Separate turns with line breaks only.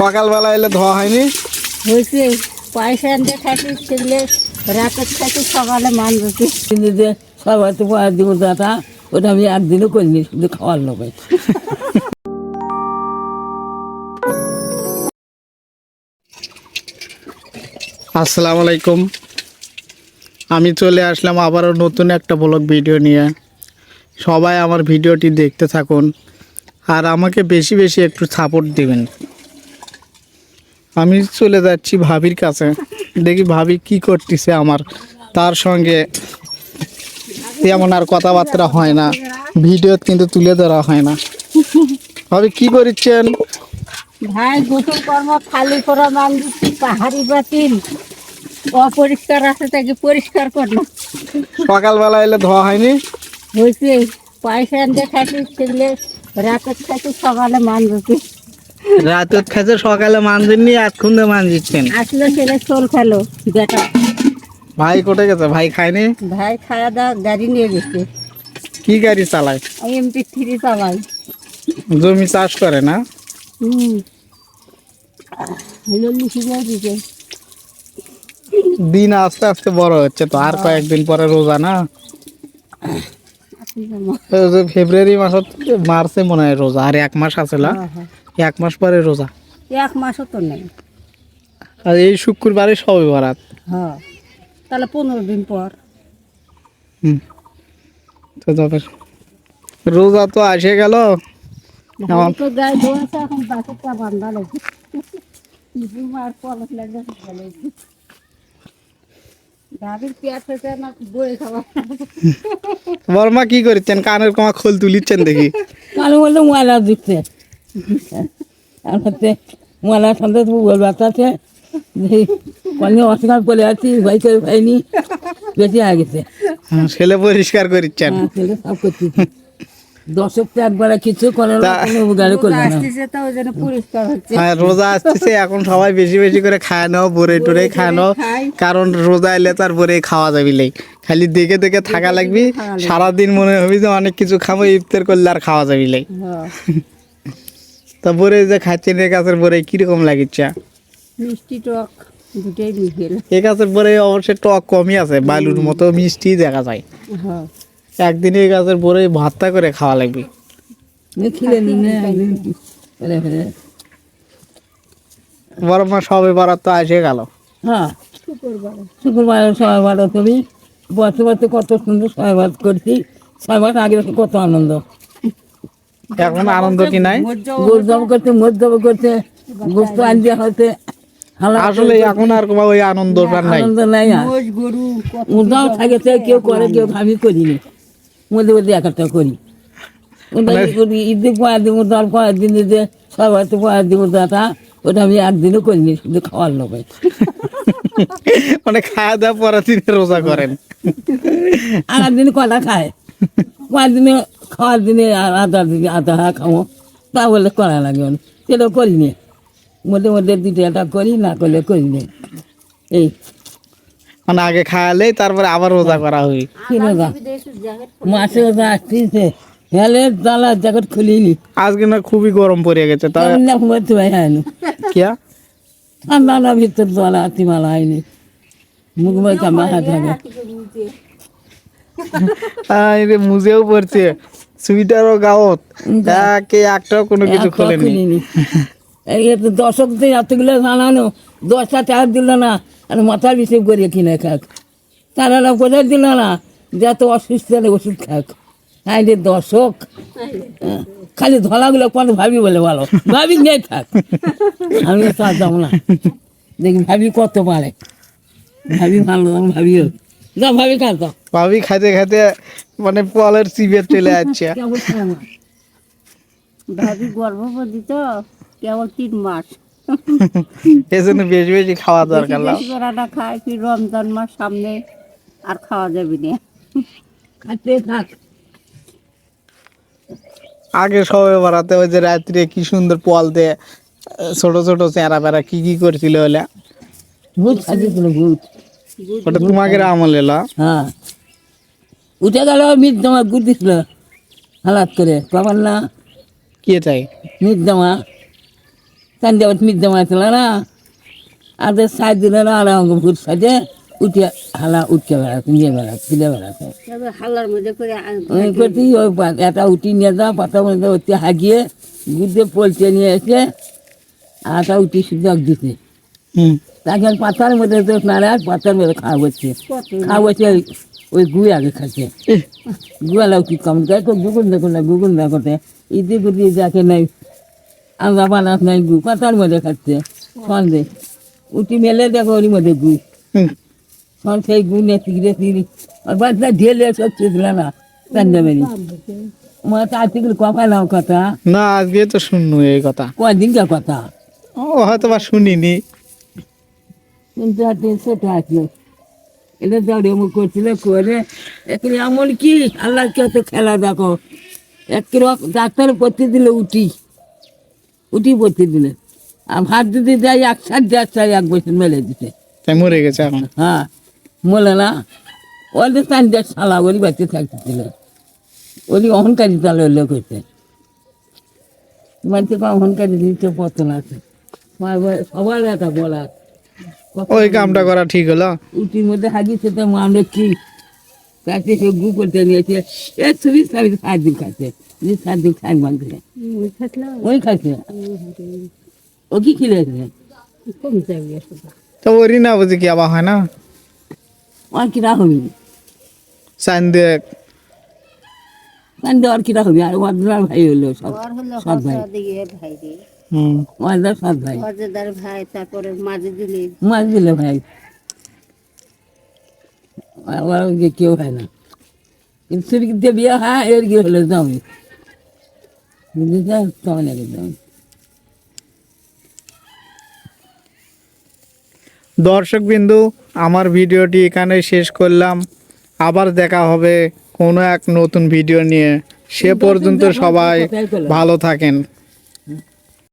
সকালবেলা এলে ধোয়া হয়নি?
হয়েছে পয়সা আনতে থাকি সেগুলো রাতের থাকি সকালে মান দিতে
কিন্তু যে সবাই তো পয়সা দিব দাদা ওটা আমি একদিনও করিনি শুধু খাওয়ার লোকে
আসসালামু আলাইকুম। আমি চলে আসলাম আবারও নতুন একটা ব্লগ ভিডিও নিয়ে। সবাই আমার ভিডিওটি দেখতে থাকুন আর আমাকে বেশি বেশি একটু সাপোর্ট দিবেন। আমি চলে যাচ্ছি ভাবির কাছে। দেখি ভাবি কি করতেছে আমার। তার সঙ্গে তেমন আর কথাবার্তা হয় না। ভিডিও কিন্তু তুলে ধরা হয় না। ভাবি কি করছেন?
ভাই গোসল কর্ম খালি করা মান দিচ্ছি পাহাড়ি বাতিল। অপরিষ্কার আছে তাকে পরিষ্কার করল
সকালবেলা এলে ধোয়া হয়নি?
হয়েছে পয়সা আনতে থাকি সেগুলো রাতের থাকি সকালে মান
রাতের খাইছে সকালে মানজেন নিয়ে এতক্ষণ ধরে মানজিচ্ছেন
আসলে ছেলে চোল খেলো বেটা
ভাই কোটে গেছে? ভাই খায়নি?
ভাই খাওয়া দাওয়া গাড়ি নিয়ে গেছে।
কি গাড়ি চালায়?
এমপি থ্রি চালাই
জমি চাষ করে না?
হুম।
দিন আস্তে আস্তে বড় হচ্ছে তো আর কয়েকদিন পরে রোজা না? ফেব্রুয়ারি মাসত মার্চে মনে হয় রোজা আর এক মাস আছে না?
হ্যাঁ, হ্যাঁ।
এক মাস পরে রোজা?
এক মাসও তো নেই।
আর এই শুক্রবারে সবে বরাত?
হ্যাঁ তাহলে পনেরো দিন পর।
হুম। তো তবে রোজা তো আসে গেল।
তো গায়ে এখন বান্ধা আর লাগবে খাওয়া।
বর্মা কি করছেন কানের কমা খোল তুলিচ্ছেন দেখি।
কানে বলতে ময়লা দিচ্ছে। আর হচ্ছে ময়লা সন্ধ্যে তো বল বাচ্চাছে কলে অস্কার পরে আছি ভাই করে ভাইনি বেঁচে হয়ে
হ্যাঁ, ছেলে পরিষ্কার করছেন
হ্যাঁ, ছেলে সব তো একবার কিছু করে
হ্যাঁ রোজা আসতেছে এখন সবাই বেশি বেশি করে খায় নাও বরে টরে খায় নাও কারণ রোজা এলে তার বরে খাওয়া যাবি লাই খালি দেখে দেখে থাকা লাগবি। সারাদিন মনে হবে যে অনেক কিছু খাব ইফতার করলে আর খাওয়া যাবি লাই তা বরে যে খাচ্ছেন এ গাছের বরে কীরকম লাগিচ্ছে?
মিষ্টি টক দুটোই মিশেল
এ গাছের বরে অবশ্যই টক কমই আছে বালুর মতো মিষ্টি দেখা যায়।
হ্যাঁ।
একদিন এই গাছের বরে ভাতটা করে খাওয়া লাগবে। বড় মা সবে বারাত তো আসে গেল।
হ্যাঁ।
শুক্রবার।
শুক্রবার সবাই ভালো তুমি বছর বছর কত সুন্দর সবাই ভাত করছি। মাস আগে কত আনন্দ।
এখন আনন্দ কি নাই?
গোল জব করতে মোট জব করতে গোস্ত আনতে হতে
আসলে এখন আর কোনো ওই আনন্দটা নাই।
আনন্দ নাই উদাও থাকে কেউ করে কেউ আমি করিনি মধ্যে মধ্যে এক একটা করি। ওটা ঈদে পয়ের দিব দল পয়ের দিন দিতে সবাই তো পয়ের দিব দাদা ওটা আমি একদিনও করিনি শুধু খাওয়ার লোকে
মানে খাওয়া দাওয়া পরের দিনে রোজা করেন।
আর একদিন কটা খায়? পয়ের দিনে খাওয়ার দিনে আর আধা দিনে আধা হা খাব। তা বলে করা লাগে না। সেটা করিনি মধ্যে মধ্যে দুটো একটা করি না করলে করিনি এই।
মানে আগে খাওয়ালে তারপরে আবার রোজা করা হয়
দা মাসে ওটা আসতেছে। হেলে দালা জ্যাকেট খুলিনি।
আজকে না খুবই গরম পড়ে গেছে তা
তেমন না ঘুমাতে পাই হয়নি
কিয়া
ঠান্ডা না ভিতর দলা তিমালা হয়নি মুখ কামা হাত থাকে
মুজেও পড়ছে। সুইটারও গাওত। একে একটাও কোনো কিছু খোলেনি।
এই তো এতগুলো জানানো দশটা টাকা দিল না আর মাথার বিষয় করে কিনে খাক। তারা কোথায় দিল না যত অসুস্থ হলে ওষুধ খাক। হ্যাঁ রে হ্যাঁ, খালি ধলাগুলো কোন ভাবি বলে বলো ভাবি নেই থাক। আমি তো আর যাব না। দেখি ভাবি কত পারে। ভাবি ভালো আমি যা ভাবি
ভাবি খাইতে খাইতে মানে চিবে চলে যাচ্ছে
ভাবি গর্ভবতী তো কেবল তিন মাস।
এজন্য বেশি বেশি খাওয়া দরকার না
বেশি খায় কি রমজান মাস সামনে আর খাওয়া যাবে না।
খাতে থাক।
আগে সবে বাড়াতে ওই যে রাত্রে কি সুন্দর পল দিয়ে ছোট ছোট চেঁড়া বেড়া কি কি করছিল ওলা
ভূত সাজিয়েছিল ভূত।
ওটা তোমাকে আমল এলো
হ্যাঁ উঠে গেল মিট জামা গুড় দিছিল হালাত করে পাবার না
কে চাই
মিট জামা সন্ধ্যা মিদ্যা মাছিল না আর সাইড দিলে না আর আমাকে ভূত সাজে উঠে হালা উঠতে বেড়াচ্ছে নিয়ে বেড়াচ্ছে তুলে বেড়াচ্ছে
তবে হালার মধ্যে করে আ-
ওই করতে ওই পা- একটা উঠি নিয়ে যাও পাতা মধ্যে ওতে হাগিয়ে গুদে পলটে নিয়ে এসে আটা উঠি সুযোগ দিতে
হুম
তখন পাতার মধ্যে তো নাড়ে আর পাতার মধ্যে খাওয়া হচ্ছে। খাওয়া হচ্ছে ওই গুই আগে খাচ্ছে। গুয়ালাও কি কম? দেয় তো গুগুন দেখো না গুগুন দেখোতে ইদি গুদি দেখে নাই। আমরা বানাস নাই গু পাতার মধ্যে খাচ্ছে। সন্দেহ উঠি মেলে দেখো ওর মধ্যে গু। সন সেই গু নিয়ে তিগড়ে তিগড়ি আর বাচ্চা ঢেলে সব ছিল না। সন্ধ্যাবেলি আমার তো আজকে কপালাম কথা।
না আজকে তো শুননু এই কথা।
কদিনকার কথা?
ও হয়তো বা শুনিনি।
আর সেটা আছে এটা দৌড়ে করছিল করে একরে এমন কি আল্লাহর কাছে খেলা দেখো একরে ডাক্তার পড়তে দিলে উঠি উঠি পড়তে দিলে আর ভাত যদি যাই এক সাত দেড় চাই এক বছর মেলে দিতে
মরে গেছে
হ্যাঁ বলে না ওদের তান দেড় সালা ওরই বাচ্চা থাকতেছিল ওরই অহংকারী তাহলে লোক হচ্ছে মানুষকে অহংকারী দিতে পতন আছে সবার একটা বলা
ওই কামটা করা ঠিক হলো।
উটির মধ্যে হাগিয়েছে তো আমরা কি তাকে সে গু করতে নিয়েছে? এ তুমি সাড়ে সাত দিন খাচ্ছে যে সাত দিন খাই মাংসে
ওই
খাচ্ছে ও কি খেলেছে
তো ওরই না বুঝি কি আবার হয় না?
আর কিরা হবি?
সাইন দিয়ে
কান্দে আর কিরা হবি? আর ওয়াদার ভাই হলো সব সৎ ভাই।
ভাই
হুম।
ভাই।
ভাই তারপরে মাঝে দিলে
মাছ দিলে ভাই যে কেউ হয় না। কিন্তু সিরিকিতে বিয়ে হয় এর কি হলো জমি বুঝেছ তখন এর জমি
দর্শক বিন্দু আমার ভিডিওটি এখানে শেষ করলাম। আবার দেখা হবে কোনো এক নতুন ভিডিও নিয়ে। সে পর্যন্ত সবাই ভালো থাকেন।